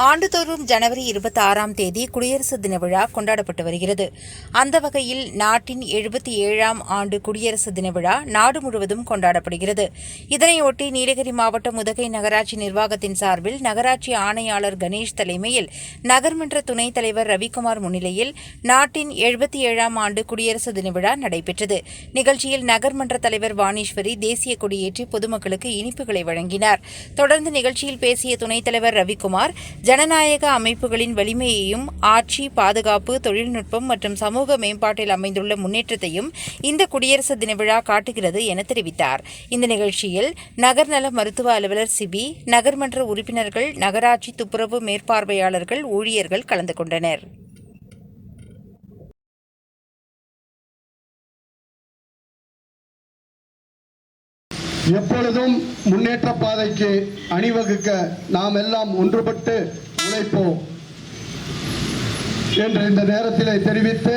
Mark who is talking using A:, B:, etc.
A: ஆண்டுதோறும் ஜனவரி இருபத்தி ஆறாம் தேதி குடியரசு தின விழா கொண்டாடப்பட்டு வருகிறது. அந்த வகையில் நாட்டின் எழுபத்தி ஏழாம் ஆண்டு குடியரசு தின விழா நாடு முழுவதும் கொண்டாடப்படுகிறது. இதனையொட்டி நீலகிரி மாவட்டம் உதகை நகராட்சி நிர்வாகத்தின் சார்பில் நகராட்சி ஆணையாளர் கணேஷ் தலைமையில் நகர்மன்ற துணைத் தலைவர் ரவிக்குமார் முன்னிலையில் நாட்டின் எழுபத்தி ஏழாம் ஆண்டு குடியரசு தின விழா நடைபெற்றது. நிகழ்ச்சியில் நகர்மன்ற தலைவர் வாணீஸ்வரி தேசிய கொடியேற்றி பொதுமக்களுக்கு இனிப்புகளை வழங்கினார். தொடர்ந்து நிகழ்ச்சியில் பேசிய துணைத் தலைவர் ரவிக்குமார் ஜனநாயக அமைப்புகளின் வலிமையையும் ஆட்சி பாதுகாப்பு தொழில்நுட்பம் மற்றும் சமூக மேம்பாட்டில் அமைந்துள்ள முன்னேற்றத்தையும் இந்த குடியரசு தின விழா காட்டுகிறது என தெரிவித்தார். இந்த நிகழ்ச்சியில் நகர்நல மருத்துவ அலுவலர் சிபி நகர்மன்ற உறுப்பினர்கள் நகராட்சி துப்புரவு மேற்பார்வையாளர்கள் ஊழியர்கள் கலந்து கொண்டனர்.
B: எப்பொழுதும் முன்னேற்ற பாதைக்கு அணிவகுக்க நாம் எல்லாம் ஒன்றுபட்டு உழைப்போம் என்று இந்த நேரத்திலே தெரிவித்து